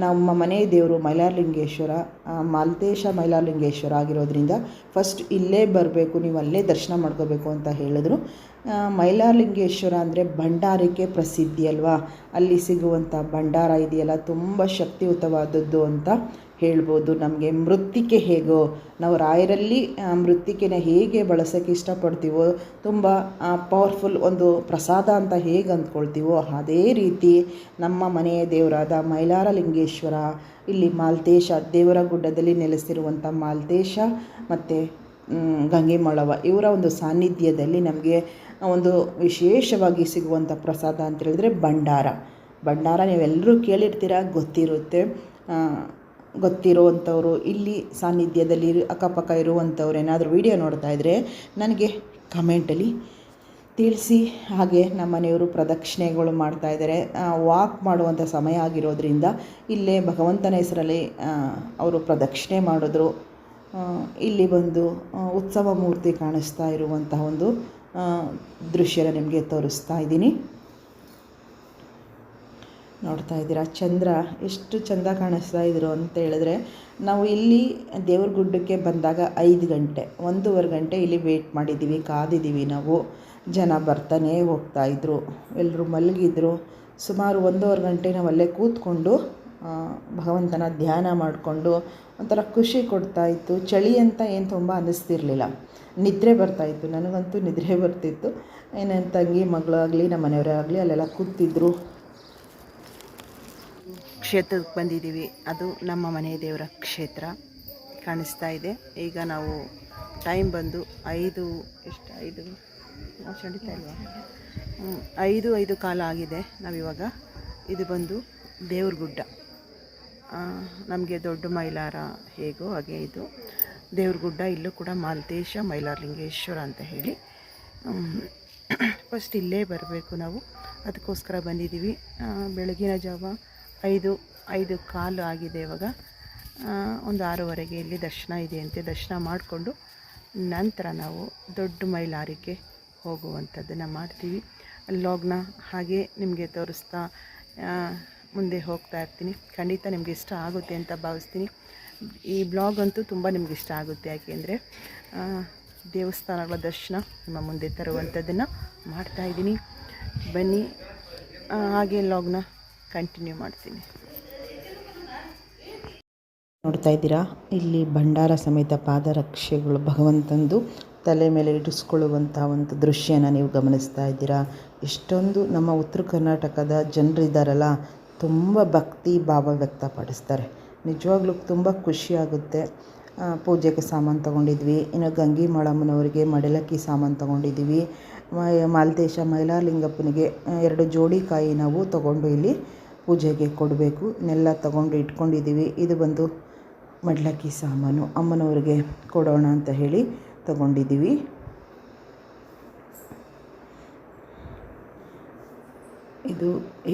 ನಮ್ಮ ಮನೆ ದೇವರು ಮೈಲಾರಲಿಂಗೇಶ್ವರ ಮಾಲ್ತೇಶ ಮೈಲಾರಲಿಂಗೇಶ್ವರ ಆಗಿರೋದ್ರಿಂದ ಫಸ್ಟ್ ಇಲ್ಲೇ ಬರಬೇಕು, ನೀವು ಅಲ್ಲೇ ದರ್ಶನ ಮಾಡ್ಕೋಬೇಕು ಅಂತ ಹೇಳಿದ್ರು. ಮೈಲಾರಲಿಂಗೇಶ್ವರ ಅಂದರೆ ಭಂಡಾರಕ್ಕೆ ಪ್ರಸಿದ್ಧಿ ಅಲ್ವಾ? ಅಲ್ಲಿ ಸಿಗುವಂಥ ಭಂಡಾರ ಇದೆಯಲ್ಲ, ತುಂಬ ಶಕ್ತಿಯುತವಾದದ್ದು ಅಂತ ಹೇಳ್ಬೋದು, ನಮಗೆ ಮೃತ್ತಿಕೆ ಹೇಗೋ, ನಾವು ರಾಯರಲ್ಲಿ ಮೃತ್ತಿಕೆನ ಹೇಗೆ ಬಳಸೋಕ್ಕೆ ಇಷ್ಟಪಡ್ತೀವೋ, ತುಂಬ ಪವರ್ಫುಲ್ ಒಂದು ಪ್ರಸಾದ ಅಂತ ಹೇಗೆ ಅಂದ್ಕೊಳ್ತೀವೋ, ಅದೇ ರೀತಿ ನಮ್ಮ ಮನೆಯ ದೇವರಾದ ಮೈಲಾರಲಿಂಗೇಶ್ವರ, ಇಲ್ಲಿ ಮಾಲ್ತೇಶ, ದೇವರ ಗುಡ್ಡದಲ್ಲಿ ನೆಲೆಸಿರುವಂಥ ಮಾಲ್ತೇಶ ಮತ್ತು ಗಂಗೆಮಳವ, ಇವರ ಒಂದು ಸಾನ್ನಿಧ್ಯದಲ್ಲಿ ನಮಗೆ ಒಂದು ವಿಶೇಷವಾಗಿ ಸಿಗುವಂಥ ಪ್ರಸಾದ ಅಂತ ಹೇಳಿದ್ರೆ ಭಂಡಾರ. ಭಂಡಾರ ನೀವೆಲ್ಲರೂ ಕೇಳಿರ್ತೀರ, ಗೊತ್ತಿರುತ್ತೆ. ಗೊತ್ತಿರುವಂಥವ್ರು, ಇಲ್ಲಿ ಸಾನ್ನಿಧ್ಯದಲ್ಲಿ ಅಕ್ಕಪಕ್ಕ ಇರುವಂಥವ್ರು ಏನಾದರೂ ವಿಡಿಯೋ ನೋಡ್ತಾ ಇದ್ದರೆ ನನಗೆ ಕಮೆಂಟಲ್ಲಿ ತಿಳಿಸಿ. ಹಾಗೆ ನಮ್ಮ ಮನೆಯವರು ಪ್ರದಕ್ಷಿಣೆಗಳು ಮಾಡ್ತಾ ಇದ್ದಾರೆ. ವಾಕ್ ಮಾಡುವಂಥ ಸಮಯ ಆಗಿರೋದ್ರಿಂದ ಇಲ್ಲೇ ಭಗವಂತನ ಹೆಸರಲ್ಲಿ ಅವರು ಪ್ರದಕ್ಷಿಣೆ ಮಾಡಿದ್ರು. ಇಲ್ಲಿ ಬಂದು ಉತ್ಸವ ಮೂರ್ತಿ ಕಾಣಿಸ್ತಾ ಇರುವಂತಹ ಒಂದು ದೃಶ್ಯನ ನಿಮಗೆ ತೋರಿಸ್ತಾ ಇದ್ದೀನಿ. ನೋಡ್ತಾ ಇದ್ದೀರಾ? ಚಂದ್ರ, ಎಷ್ಟು ಚಂದ ಕಾಣಿಸ್ತಾ ಇದ್ರು ಅಂತ ಹೇಳಿದ್ರೆ, ನಾವು ಇಲ್ಲಿ ದೇವ್ರ ಗುಡ್ಡಕ್ಕೆ ಬಂದಾಗ ಐದು ಗಂಟೆ, ಒಂದೂವರೆ ಗಂಟೆ ಇಲ್ಲಿ ವೇಟ್ ಮಾಡಿದ್ದೀವಿ, ಕಾದಿದ್ದೀವಿ ನಾವು. ಜನ ಬರ್ತಾನೆ ಹೋಗ್ತಾ ಇದ್ರು. ಎಲ್ಲರೂ ಮಲಗಿದ್ರು. ಸುಮಾರು ಒಂದೂವರೆ ಗಂಟೆ ನಾವು ಅಲ್ಲೇ ಕೂತ್ಕೊಂಡು ಭಗವಂತನ ಧ್ಯಾನ ಮಾಡಿಕೊಂಡು ಒಂಥರ ಖುಷಿ ಕೊಡ್ತಾ ಇತ್ತು. ಚಳಿ ಅಂತ ಏನು ತುಂಬ ಅನ್ನಿಸ್ತಿರ್ಲಿಲ್ಲ. ನಿದ್ರೆ ಬರ್ತಾಯಿತ್ತು ನನಗಂತೂ ನಿದ್ರೆ ಬರ್ತಿತ್ತು. ಏನೇನು ತಂಗಿ ಮಗಳಾಗಲಿ ನಮ್ಮ ಮನೆಯವರೇ ಆಗಲಿ, ಅಲ್ಲೆಲ್ಲ ಕೂತಿದ್ರು. ಕ್ಷೇತ್ರಕ್ಕೆ ಬಂದಿದ್ದೀವಿ. ಅದು ನಮ್ಮ ಮನೆ ದೇವರ ಕ್ಷೇತ್ರ ಕಾಣಿಸ್ತಾ ಇದೆ. ಈಗ ನಾವು ಟೈಮ್ ಬಂದು ಐದು, ಎಷ್ಟು? ಐದು ಚಂಡಿತಾ ಇಲ್ವಾ? ಐದು ಐದು ಕಾಲ ಆಗಿದೆ ನಾವಿವಾಗ. ಇದು ಬಂದು ದೇವ್ರ ಗುಡ್ಡ ನಮಗೆ ದೊಡ್ಡ ಮೈಲಾರ ಹೇಗೋ ಹಾಗೆ ಇದು. ದೇವ್ರ ಗುಡ್ಡ ಇಲ್ಲೂ ಕೂಡ ಮಾಲ್ತೇಶ, ಮೈಲಾರಲಿಂಗೇಶ್ವರ ಅಂತ ಹೇಳಿ. ಫಸ್ಟ್ ಇಲ್ಲೇ ಬರಬೇಕು ನಾವು. ಅದಕ್ಕೋಸ್ಕರ ಬಂದಿದ್ದೀವಿ. ಬೆಳಗಿನ ಜಾವ ಐದು ಐದು ಕಾಲು ಆಗಿದೆ ಇವಾಗ. ಒಂದು ಆರೂವರೆಗೆ ಇಲ್ಲಿ ದರ್ಶನ ಇದೆ ಅಂತೆ. ದರ್ಶನ ಮಾಡಿಕೊಂಡು ನಂತರ ನಾವು ದೊಡ್ಡ ಮೈಲಾರಿಗೆ ಹೋಗುವಂಥದ್ದನ್ನು ಮಾಡ್ತೀವಿ. ಲಾಗ್ನ ಹಾಗೆ ನಿಮಗೆ ತೋರಿಸ್ತಾ ಮುಂದೆ ಹೋಗ್ತಾ ಇರ್ತೀನಿ. ಖಂಡಿತ ನಿಮಗೆ ಇಷ್ಟ ಆಗುತ್ತೆ ಅಂತ ಭಾವಿಸ್ತೀನಿ. ಈ ಬ್ಲಾಗ್ ಅಂತೂ ತುಂಬ ನಿಮ್ಗೆ ಇಷ್ಟ ಆಗುತ್ತೆ. ಯಾಕೆಂದರೆ ದೇವಸ್ಥಾನಗಳ ದರ್ಶನ ನಿಮ್ಮ ಮುಂದೆ ತರುವಂಥದ್ದನ್ನು ಮಾಡ್ತಾಯಿದ್ದೀನಿ ಬನ್ನಿ. ಹಾಗೆ ಲಾಗ್ನ ಕಂಟಿನ್ಯೂ ಮಾಡ್ತೀನಿ. ನೋಡ್ತಾ ಇದ್ದೀರಾ? ಇಲ್ಲಿ ಭಂಡಾರ ಸಮೇತ ಪಾದರಕ್ಷೆಗಳು ಭಗವಂತಂದು ತಲೆ ಮೇಲೆ ಇಡಿಸ್ಕೊಳ್ಳುವಂಥ ಒಂದು ದೃಶ್ಯನ ನೀವು ಗಮನಿಸ್ತಾ ಇದ್ದೀರಾ? ಇಷ್ಟೊಂದು ನಮ್ಮ ಉತ್ತರ ಕರ್ನಾಟಕದ ಜನರಿದ್ದಾರಲ್ಲ ತುಂಬ ಭಕ್ತಿ ಭಾವ ವ್ಯಕ್ತಪಡಿಸ್ತಾರೆ. ನಿಜವಾಗ್ಲೂ ತುಂಬ ಖುಷಿಯಾಗುತ್ತೆ ಪೂಜೆಗೆ ಸಾಮಾನು ತೊಗೊಂಡಿದ್ವಿ, ಇನ್ನು ಗಂಗಿ ಮಾಳಮ್ಮನವರಿಗೆ ಮಡಲಕ್ಕಿ ಸಾಮಾನು ತೊಗೊಂಡಿದ್ದೀವಿ. ಮಾಲ್ದೇಶ ಮಹಿಳಾ ಮೈಲಾರಲಿಂಗಪ್ಪನಿಗೆ ಎರಡು ಜೋಡಿ ಕಾಯಿ ನಾವು ತೊಗೊಂಡು ಇಲ್ಲಿ ಪೂಜೆಗೆ ಕೊಡಬೇಕು. ಇನ್ನೆಲ್ಲ ತಗೊಂಡು ಇಟ್ಕೊಂಡಿದ್ದೀವಿ. ಇದು ಬಂದು ಮಡ್ಲಕ್ಕಿ ಸಾಮಾನು. ಅಮ್ಮನವ್ರಿಗೆ ಕೊಡೋಣ ಅಂತ ಹೇಳಿ ತಗೊಂಡಿದ್ದೀವಿ. ಇದು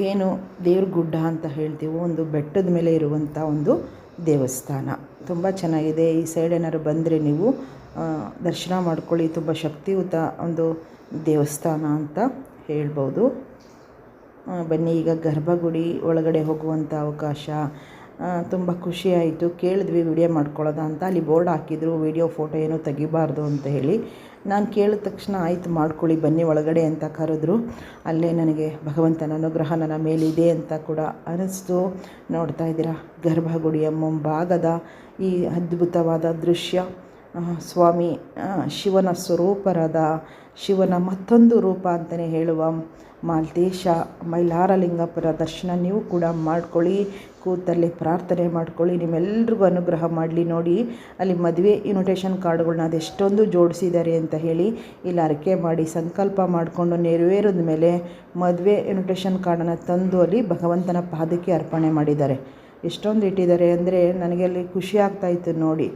ಏನು ದೇವ್ರ ಗುಡ್ಡ ಅಂತ ಹೇಳ್ತೀವೋ, ಒಂದು ಬೆಟ್ಟದ ಮೇಲೆ ಇರುವಂಥ ಒಂದು ದೇವಸ್ಥಾನ. ತುಂಬ ಚೆನ್ನಾಗಿದೆ. ಈ ಸೈಡ್ ಏನಾದ್ರು ಬಂದರೆ ನೀವು ದರ್ಶನ ಮಾಡ್ಕೊಳ್ಳಿ. ತುಂಬ ಶಕ್ತಿಯುತ ಒಂದು ದೇವಸ್ಥಾನ ಅಂತ ಹೇಳ್ಬೋದು. ಬನ್ನಿ, ಈಗ ಗರ್ಭಗುಡಿ ಒಳಗಡೆ ಹೋಗುವಂಥ ಅವಕಾಶ ತುಂಬ ಖುಷಿಯಾಯಿತು ಕೇಳಿದ್ವಿ ವಿಡಿಯೋ ಮಾಡ್ಕೊಳ್ಳೋದ ಅಂತ. ಅಲ್ಲಿ ಬೋರ್ಡ್ ಹಾಕಿದ್ರು ವಿಡಿಯೋ ಫೋಟೋ ಏನೂ ತೆಗಿಬಾರ್ದು ಅಂತ ಹೇಳಿ. ನಾನು ಕೇಳಿದ ತಕ್ಷಣ, ಆಯಿತು, ಮಾಡ್ಕೊಳ್ಳಿ, ಬನ್ನಿ ಒಳಗಡೆ ಅಂತ ಕರೆದ್ರು. ಅಲ್ಲೇ ನನಗೆ, ಭಗವಂತನ ಅನುಗ್ರಹ ನನ್ನ ಮೇಲಿದೆ ಅಂತ ಕೂಡ ಅನ್ನಿಸ್ತು ನೋಡ್ತಾ ಇದ್ದೀರಾ, ಗರ್ಭಗುಡಿಯ ಮುಂಭಾಗದ ಈ ಅದ್ಭುತವಾದ ದೃಶ್ಯ. ಸ್ವಾಮಿ ಶಿವನ ಸ್ವರೂಪರಾದ, ಶಿವನ ಮತ್ತೊಂದು ರೂಪ ಅಂತಲೇ ಹೇಳುವ ಮಾಲ್ತೇಶ ಮೈಲಾರಲಿಂಗಪ್ಪರ ದರ್ಶನ ನೀವು ಕೂಡ ಮಾಡ್ಕೊಳ್ಳಿ, ಕೂತಲ್ಲಿ ಪ್ರಾರ್ಥನೆ ಮಾಡ್ಕೊಳ್ಳಿ, ನಿಮ್ಮೆಲ್ರಿಗೂ ಅನುಗ್ರಹ ಮಾಡಲಿ ನೋಡಿ. ಅಲ್ಲಿ ಮದುವೆ ಇನ್ವಿಟೇಷನ್ ಕಾರ್ಡ್ಗಳನ್ನ ಅದೆಷ್ಟೊಂದು ಜೋಡಿಸಿದ್ದಾರೆ ಅಂತ ಹೇಳಿ ಇಲ್ಲಿ ಅರಕೆ ಮಾಡಿ ಸಂಕಲ್ಪ ಮಾಡಿಕೊಂಡು ನೆರವೇರಿದ ಮೇಲೆ ಮದುವೆ ಇನ್ವಿಟೇಷನ್ ಕಾರ್ಡನ್ನು ತಂದು ಅಲ್ಲಿ ಭಗವಂತನ ಪಾದಕ್ಕೆ ಅರ್ಪಣೆ ಮಾಡಿದ್ದಾರೆ. ಎಷ್ಟೊಂದು ಇಟ್ಟಿದ್ದಾರೆ ಅಂದರೆ ನನಗೆ ಅಲ್ಲಿ ಖುಷಿ ಆಗ್ತಾಯಿತ್ತು ನೋಡಿ.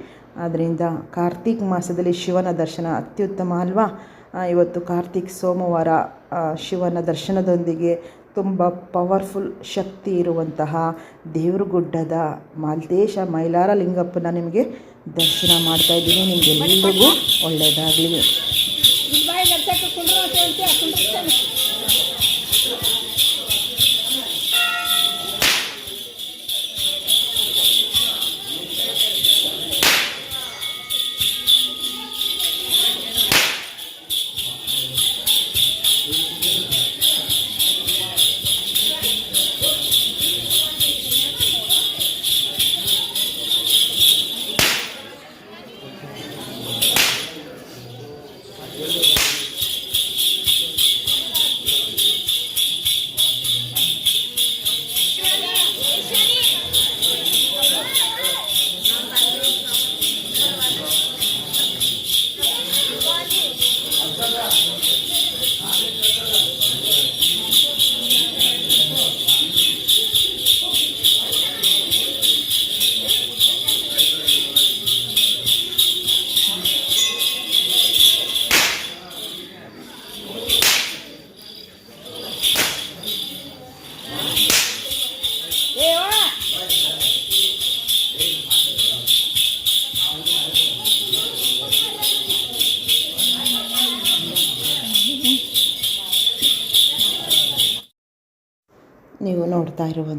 ಆದ್ದರಿಂದ ಕಾರ್ತಿಕ್ ಮಾಸದಲ್ಲಿ ಶಿವನ ದರ್ಶನ ಅತ್ಯುತ್ತಮ ಅಲ್ವಾ? ಇವತ್ತು ಕಾರ್ತಿಕ್ ಸೋಮವಾರ ಶಿವನ ದರ್ಶನದೊಂದಿಗೆ ತುಂಬ ಪವರ್ಫುಲ್ ಶಕ್ತಿ ಇರುವಂತಹ ದೇವ್ರಗುಡ್ಡದ ಮಾಲ್ತೇಶ ಮೈಲಾರ ಲಿಂಗಪ್ಪನ ನಿಮಗೆ ದರ್ಶನ ಮಾಡ್ತಾ ಇದ್ದೀನಿ. ನಿಮಗೆಲ್ಲರಿಗೂ ಒಳ್ಳೆಯದಾಗಲಿ.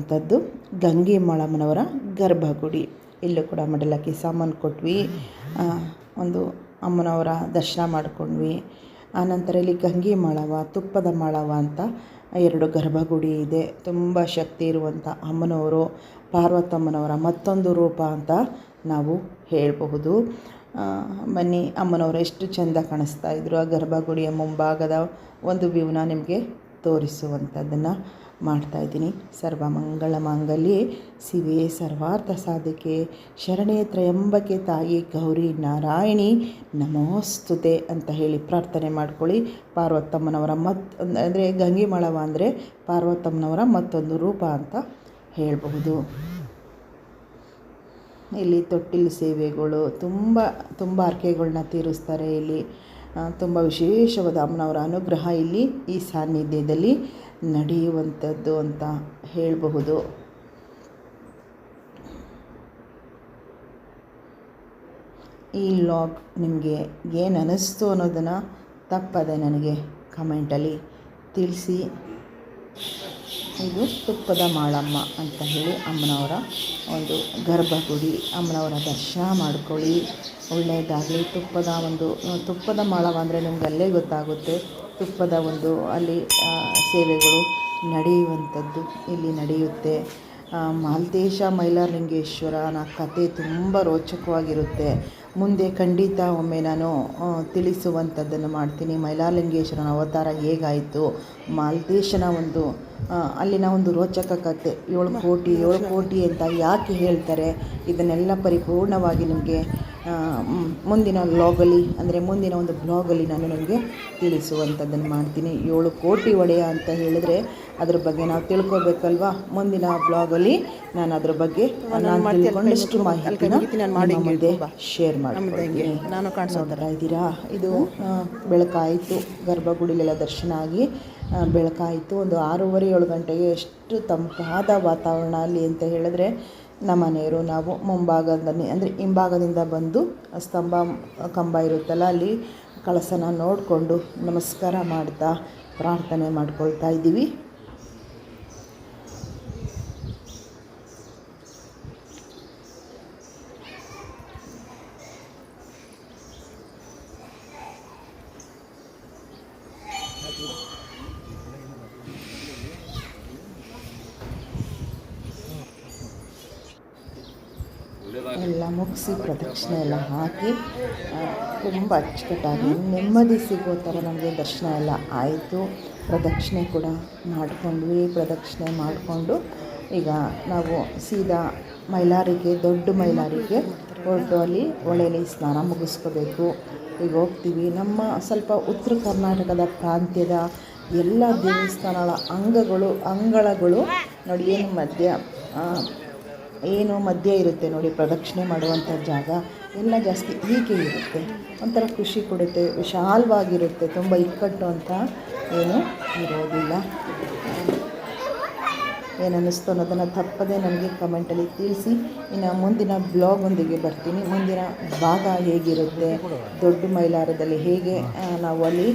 ಇರುವಂಥದ್ದು ಗಂಗೆ ಮಾಳಮ್ಮನವರ ಗರ್ಭಗುಡಿ. ಇಲ್ಲೂ ಕೂಡ ಮಡಲಕ್ಕಿ ಸಾಮಾನು ಕೊಟ್ವಿ. ಒಂದು ಅಮ್ಮನವರ ದರ್ಶನ ಮಾಡ್ಕೊಂಡ್ವಿ. ಆನಂತರ ಇಲ್ಲಿ ಗಂಗೆ ಮಾಳವ, ತುಪ್ಪದ ಮಾಳವ ಅಂತ ಎರಡು ಗರ್ಭಗುಡಿ ಇದೆ. ತುಂಬ ಶಕ್ತಿ ಇರುವಂಥ ಅಮ್ಮನವರು, ಪಾರ್ವತಮ್ಮನವರ ಮತ್ತೊಂದು ರೂಪ ಅಂತ ನಾವು ಹೇಳಬಹುದು. ಬನ್ನಿ ಅಮ್ಮನವರು ಎಷ್ಟು ಚೆಂದ ಕಾಣಿಸ್ತಾ ಇದ್ರು. ಆ ಗರ್ಭಗುಡಿಯ ಮುಂಭಾಗದ ಒಂದು ವ್ಯೂನ ನಿಮಗೆ ತೋರಿಸುವಂಥದ್ದನ್ನು ಮಾಡ್ತಾ ಇದ್ದೀನಿ. ಸರ್ವ ಮಂಗಳ ಮಾಂಗಲ್ಯೆ. ಶಿವೆ ಸರ್ವಾರ್ಥ ಸಾಧಿಕೆ. ಶರಣೇ ತ್ರಯಂಬಕೆ ತಾಯಿ ಗೌರಿ ನಾರಾಯಣಿ. ನಮೋಸ್ತುತೆ ಅಂತ ಹೇಳಿ ಪ್ರಾರ್ಥನೆ ಮಾಡ್ಕೊಳ್ಳಿ. ಪಾರ್ವತಮ್ಮನವರ ಮತ್, ಅಂದರೆ ಗಂಗೆ ಮಾಳವ ಅಂದರೆ ಪಾರ್ವತಮ್ಮನವರ ಮತ್ತೊಂದು ರೂಪ ಅಂತ ಹೇಳಬಹುದು. ಇಲ್ಲಿ ತೊಟ್ಟಿಲು ಸೇವೆಗಳು ತುಂಬ ತುಂಬ ಅರ್ಕೆಗಳನ್ನ ತೀರಿಸ್ತಾರೆ ಇಲ್ಲಿ. ತುಂಬ ವಿಶೇಷವಾದ ಅಮ್ಮನವರ ಅನುಗ್ರಹ ಇಲ್ಲಿ ಈ ಸಾನ್ನಿಧ್ಯದಲ್ಲಿ ನಡೆಯುವಂಥದ್ದು ಅಂತ ಹೇಳಬಹುದು. ಈ ಲಾಗ್ ನಿಮಗೆ ಏನು ಅನ್ನಿಸ್ತು ಅನ್ನೋದನ್ನು ತಪ್ಪದೆ ನನಗೆ ಕಮೆಂಟಲ್ಲಿ ತಿಳಿಸಿ. ಇದು ತುಪ್ಪದ ಮಾಳಮ್ಮ ಅಂತ ಹೇಳಿ ಅಮ್ಮನವರ ಒಂದು ಗರ್ಭಗುಡಿ. ಅಮ್ಮನವರ ದರ್ಶನ ಮಾಡ್ಕೊಳ್ಳಿ. ಒಳ್ಳೆಯದಾಗಲಿ. ತುಪ್ಪದ ಒಂದು, ತುಪ್ಪದ ಮಾಳವ ಅಂದರೆ ನಿಮ್ಗೆ ಅಲ್ಲೇ ಗೊತ್ತಾಗುತ್ತೆ. ತುಪ್ಪದ ಒಂದು ಅಲ್ಲಿ ಸೇವೆಗಳು ನಡೆಯುವಂಥದ್ದು ಇಲ್ಲಿ ನಡೆಯುತ್ತೆ. ಮಾಲ್ತೇಶ ಮೈಲಾರಲಿಂಗೇಶ್ವರನ ಕತೆ ತುಂಬ ರೋಚಕವಾಗಿರುತ್ತೆ. ಮುಂದೆ ಖಂಡಿತ ಒಮ್ಮೆ ನಾನು ತಿಳಿಸುವಂಥದ್ದನ್ನು ಮಾಡ್ತೀನಿ. ಮೈಲಾರಲಿಂಗೇಶ್ವರನ ಅವತಾರ ಹೇಗಾಯಿತು? ಮಾಲ್ತೇಶನ ಒಂದು ಅಲ್ಲಿನ ಒಂದು ರೋಚಕ ಕತೆ. ಏಳು ಕೋಟಿ ಏಳು ಕೋಟಿ ಅಂತ ಯಾಕೆ ಹೇಳ್ತಾರೆ? ಇದನ್ನೆಲ್ಲ ಪರಿಪೂರ್ಣವಾಗಿ ನಿಮಗೆ ಮುಂದಿನ ಬ್ಲಾಗಲ್ಲಿ ಅಂದರೆ ಮುಂದಿನ ಒಂದು ಬ್ಲಾಗಲ್ಲಿ ನಾನು ನಿಮಗೆ ತಿಳಿಸುವಂಥದ್ದನ್ನು ಮಾಡ್ತೀನಿ. ಏಳು ಕೋಟಿ ಒಡೆಯ ಅಂತ ಹೇಳಿದ್ರೆ ಅದ್ರ ಬಗ್ಗೆ ನಾವು ತಿಳ್ಕೊಬೇಕಲ್ವಾ? ಮುಂದಿನ ಬ್ಲಾಗಲ್ಲಿ ನಾನು ಅದ್ರ ಬಗ್ಗೆ ನಾನು ತಿಳ್ಕೊಂಡಷ್ಟು ಮಾಹಿತಿನ ಮುಂದೆ ಶೇರ್ ಮಾಡ್ತೀನಿ ನಾನು ಕಾಣಿಸ್ತಾ ಇದ್ದೀರಾ? ಇದು ಬೆಳಕಾಯಿತು ಗರ್ಭಗುಡಿಲೆಲ್ಲ ದರ್ಶನ ಆಗಿ ಬೆಳಕಾಯಿತು. ಒಂದು ಆರೂವರೆ ಏಳು ಗಂಟೆಗೆ ಎಷ್ಟು ತಂಪಾದ ವಾತಾವರಣ ಅಲ್ಲಿ ಅಂತ ಹೇಳಿದ್ರೆ ನಮ್ಮ ಮನೆಯವರು ನಾವು ಮುಂಭಾಗದಲ್ಲಿ, ಅಂದರೆ ಹಿಂಭಾಗದಿಂದ ಬಂದು ಸ್ತಂಭ, ಕಂಬ ಇರುತ್ತಲ್ಲ, ಅಲ್ಲಿ ಕಳಸನ ನೋಡಿಕೊಂಡು ನಮಸ್ಕಾರ ಮಾಡ್ತಾ ಪ್ರಾರ್ಥನೆ ಮಾಡ್ಕೊಳ್ತಾ ಇದ್ದೀವಿ ಎಲ್ಲ ಮುಗಿಸಿ ಪ್ರದಕ್ಷಿಣೆ ಎಲ್ಲ ಹಾಕಿ ತುಂಬ ಅಚ್ಚುಕಟ್ಟಾಗಿ ನೆಮ್ಮದಿ ಸಿಗೋ ಥರ ನಮಗೆ ದರ್ಶನ ಎಲ್ಲ ಆಯಿತು. ಪ್ರದಕ್ಷಿಣೆ ಕೂಡ ಮಾಡಿಕೊಂಡ್ವಿ. ಪ್ರದಕ್ಷಿಣೆ ಮಾಡಿಕೊಂಡು ಈಗ ನಾವು ಸೀದಾ ಮೈಲಾರಿಗೆ, ದೊಡ್ಡ ಮೈಲಾರಿಗೆ ಹೊರಟು ಅಲ್ಲಿ ಹೊಳೆಯಲ್ಲಿ ಸ್ನಾನ ಮುಗಿಸ್ಕೋಬೇಕು. ಈಗ ಹೋಗ್ತೀವಿ. ನಮ್ಮ ಸ್ವಲ್ಪ ಉತ್ತರ ಕರ್ನಾಟಕದ ಪ್ರಾಂತ್ಯದ ಎಲ್ಲ ದೇವಸ್ಥಾನಗಳ ಅಂಗಗಳು, ಅಂಗಳಗಳು ನೋಡಿ, ಏನು ಮಧ್ಯ ಏನು ಮಧ್ಯ ಇರುತ್ತೆ ನೋಡಿ, ಪ್ರದಕ್ಷಿಣೆ ಮಾಡುವಂಥ ಜಾಗ, ಎಲ್ಲ ಜಾಸ್ತಿ ಹೀಗೆ ಇರುತ್ತೆ. ಒಂಥರ ಖುಷಿ ಕೊಡುತ್ತೆ, ವಿಶಾಲವಾಗಿರುತ್ತೆ, ತುಂಬ ಇಕ್ಕಟ್ಟು ಅಂತ ಏನು ಇರೋದಿಲ್ಲ. ಏನನ್ನಿಸ್ತು ಅನ್ನೋದನ್ನು ತಪ್ಪದೆ ನನಗೆ ಕಮೆಂಟಲ್ಲಿ ತಿಳಿಸಿ. ಇನ್ನು ಮುಂದಿನ ಬ್ಲಾಗೊಂದಿಗೆ ಬರ್ತೀನಿ. ಮುಂದಿನ ಭಾಗ ಹೇಗಿರುತ್ತೆ, ದೊಡ್ಡ ಮೈಲಾರದಲ್ಲಿ ಹೇಗೆ ನಾವು ಅಲ್ಲಿ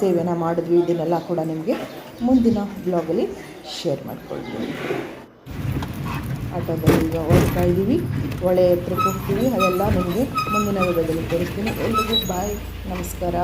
ಸೇವೆನ ಮಾಡಿದ್ವಿ, ಇದನ್ನೆಲ್ಲ ಕೂಡ ನಿಮಗೆ ಮುಂದಿನ ಬ್ಲಾಗಲ್ಲಿ ಶೇರ್ ಮಾಡ್ಕೊಳ್ತೀನಿ. ಆಟೋದಲ್ಲಿ ಈಗ ಹೋಗ್ತಾ ಇದ್ದೀವಿ. ಹೊಳೆ ಹತ್ರಕ್ಕೆ ಹೋಗ್ತೀವಿ. ಅದೆಲ್ಲ ನಿಮಗೆ ಮುಂದಿನ ವಿಡಿಯೋದಲ್ಲಿ ತೋರಿಸ್ತೀನಿ. ಎಲ್ರಿಗೂ ಬಾಯ್ ನಮಸ್ಕಾರ.